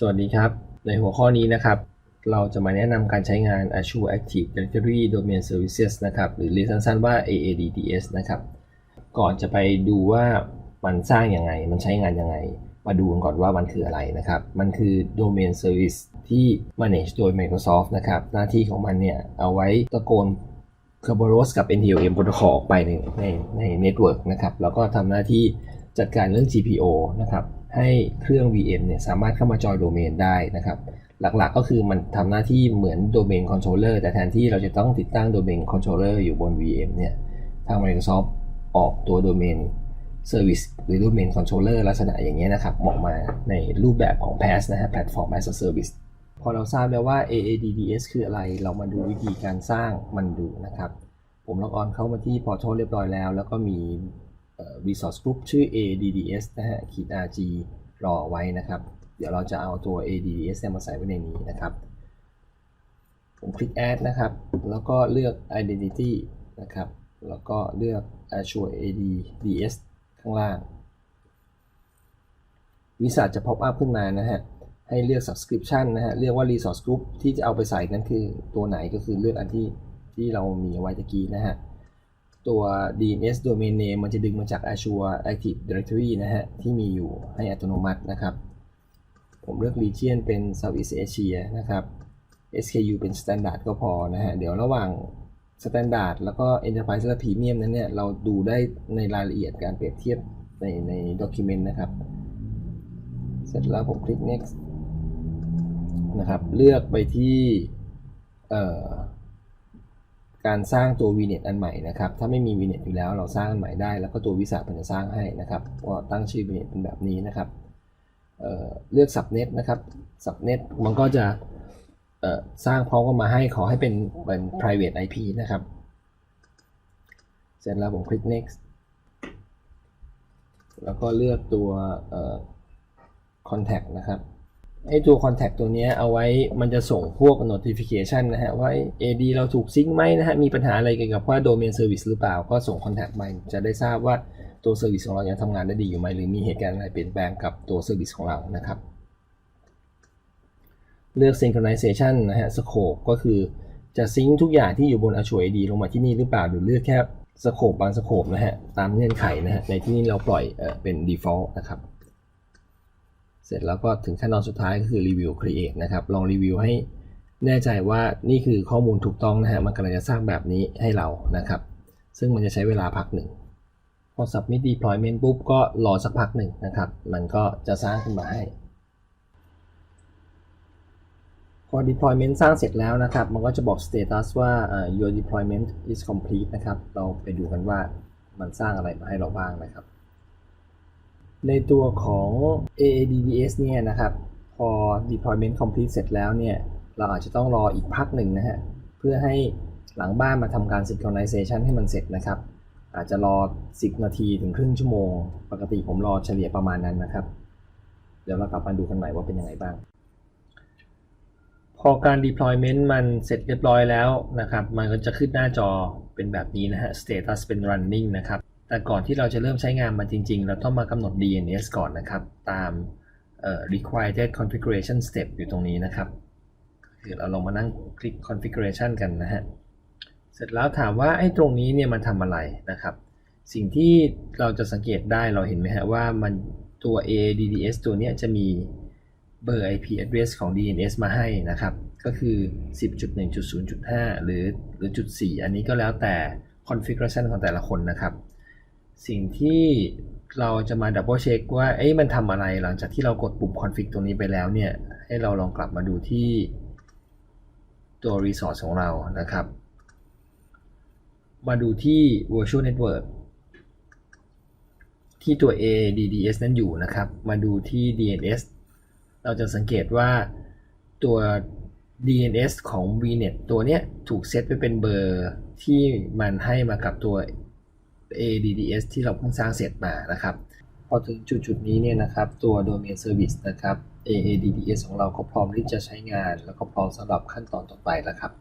สวัสดีครับ ในหัวข้อนี้นะครับ เราจะมาแนะนำการใช้งาน Azure Active Directory Domain Services นะครับ หรือเรียกสั้นๆว่า AADDS นะครับ ก่อนจะไปดูว่ามันสร้างยังไง มันใช้งานยังไง มาดูกันก่อนว่ามันคืออะไรนะครับ มันคือ Domain Service ที่ manage โดย Microsoft นะครับ หน้าที่ของมันเนี่ย เอาไว้ตะโกน Kerberos กับ NTLM Protocol ออกไปในในใน Network นะครับ แล้วก็ทำหน้าที่จัดการเรื่อง GPO นะครับ ให้เครื่อง VM เนี่ยสามารถเข้ามาจอยโดเมนได้นะครับหลักๆก็คือมันทำหน้าที่เหมือนโดเมนคอนโทรลเลอร์แต่แทนที่เราจะต้องติดตั้งโดเมนคอนโทรลเลอร์อยู่บน VM เนี่ยทาง Microsoft ออกตัวโดเมน Service หรือโดเมนคอนโทรลเลอร์ลักษณะอย่างเงี้ยนะครับออกมาในรูปแบบของ PaaS นะฮะ Platform as a Service พอเราทราบแล้วว่า AADDS คืออะไร เรามาดูวิธีการสร้างมันดูนะครับ ผมล็อกออนเข้ามาที่ Portal เรียบร้อยแล้ว แล้วก็มี resource group ชื่อ ADDS นะฮะขีด RG รอไว้นะครับ เดี๋ยวเราจะเอาตัว ADDS นี่ยมาใส่ไว้ในนี้นะครับ ผมคลิก add นะครับ แล้วก็เลือก identity นะครับ แล้วก็เลือก Azure ADDS ข้างล่าง วิสัชจะ pop up ขึ้นมานะฮะ ให้เลือก subscription นะฮะ เรียกว่า resource group ที่จะเอาไปใส่นั้นคือตัวไหนก็คือเลือกอันที่ที่เรามีไว้ตะกี้นะฮะ ตัว DNS domain name มันจะดึงมาจาก Azure Active Directory นะฮะ ที่มีอยู่ให้อัตโนมัตินะครับ ผมเลือก region เป็น Southeast Asia นะครับ SKU เป็น standard ก็พอนะฮะ เดี๋ยวระหว่าง standard แล้วก็ enterprise และ premium นั้นเนี่ย เราดูได้ในรายละเอียดการเปรียบเทียบในใน document นะครับ เสร็จแล้วผมคลิก next นะครับ เลือกไปที่เอ่อ การสร้างตัว VNet อันใหม่นะครับ ถ้าไม่มี VNet อยู่แล้วเราสร้างอันใหม่ได้ แล้วก็ตัววิสามันจะสร้างให้นะครับ ก็ตั้งชื่อ VNet เป็นแบบนี้นะครับเเลือก subnet นะครับ subnet มันก็จะสร้างพร้อมกันมาให้ขอให้เป็นเป็น private IP นะครับ เสร็จแล้วผมคลิก next แล้วก็เลือกตัว contact นะครับ ไอ้ตัว contact ตัวนี้เอาไว้มันจะส่งพวก notification นะฮะ ว่า AD เราถูกซิงค์ไหมนะฮะ มีปัญหาอะไรเกี่ยวกับว่า domain service หรือเปล่า ก็ส่ง contact ไปจะได้ทราบว่าตัว service ของเรายังทำงานได้ดีอยู่ไหม หรือมีเหตุการณ์อะไรเปลี่ยนแปลงกับตัว service ของเรานะครับ เลือก synchronization นะฮะ scope ก็คือจะซิงค์ทุกอย่างที่อยู่บน Azure AD ลงมาที่นี่หรือเปล่า หรือเลือกแค่ scope บาง scope นะฮะ ตามเงื่อนไขนะฮะ ในที่นี้เราปล่อยเอเป็น default นะครับ เสร็จแล้วก็ถึงขั้นตอนสุดท้ายก็คือรีวิว create นะครับ ลองรีวิวให้แน่ใจว่านี่คือข้อมูลถูกต้องนะฮะ มันกำลังจะสร้างแบบนี้ให้เรานะครับ ซึ่งมันจะใช้เวลาพักหนึ่ง พอ submit deployment ปุ๊บก็รอสักพักหนึ่งนะครับ มันก็จะสร้างขึ้นมาให้ พอ deployment สร้างเสร็จแล้วนะครับ มันก็จะบอก status ว่าอ่า your deployment is complete นะครับ เราไปดูกันว่ามันสร้างอะไรมาให้เราบ้างนะครับ ในตัวของ AADDS เนี่ยนะครับ พอ deployment complete เสร็จแล้วเนี่ย เราอาจจะต้องรออีกพักหนึ่งนะฮะ เพื่อให้หลังบ้านมาทำการ synchronization ให้มันเสร็จนะครับ อาจจะรอ 10 นาทีถึงครึ่งชั่วโมง ปกติผมรอเฉลี่ยประมาณนั้นนะครับ เดี๋ยวเรากลับมาดูกันใหม่ว่าเป็นยังไงบ้าง พอการ deployment มันเสร็จเรียบร้อยแล้วนะครับ มันก็จะขึ้นหน้าจอเป็นแบบนี้นะฮะ status เป็น running นะครับ แต่ก่อนที่เราจะเริ่มใช้งานมันจริง ๆ เราต้องมากำหนด DNS ก่อนนะครับ ตาม required configuration step อยู่ตรงนี้นะครับ คือเราลองมานั่งคลิก configuration กันนะฮะ เสร็จแล้วถามว่าไอ้ตรงนี้เนี่ยมันทำอะไรนะครับ สิ่งที่เราจะสังเกตได้เราเห็นไหมฮะว่ามันตัว ADDS ตัวเนี้ยจะมีเบอร์ IP address ของ DNS มาให้นะครับ ก็คือ 10.1.0.5 หรือหรือจุด4อันนี้ก็แล้วแต่ configuration ของแต่ละคนนะครับ สิ่งที่เราจะมา double check ว่าเอ้ยมันทำอะไรหลังจากที่เรากดปุ่ม config ตรงนี้ไปแล้วเนี่ย ให้เราลองกลับมาดูที่ตัว resource ของเรานะครับ มาดูที่ virtual network ที่ตัว ADDS นั้นอยู่นะครับ มาดูที่ DNS เราจะสังเกตว่าตัว DNS ของ VNet ตัวเนี้ยถูกเซตไปเป็นเบอร์ที่มันให้มากับตัว ADDS ที่เราเพิ่งสร้างเสร็จมานะครับ พอถึงจุดจุดๆนี้เนี่ยนะครับ ตัว Domain Service นะครับ AADDS ของเราก็พร้อมที่จะใช้งาน แล้วก็พร้อมสำหรับขั้นตอนต่อไปแล้วครับ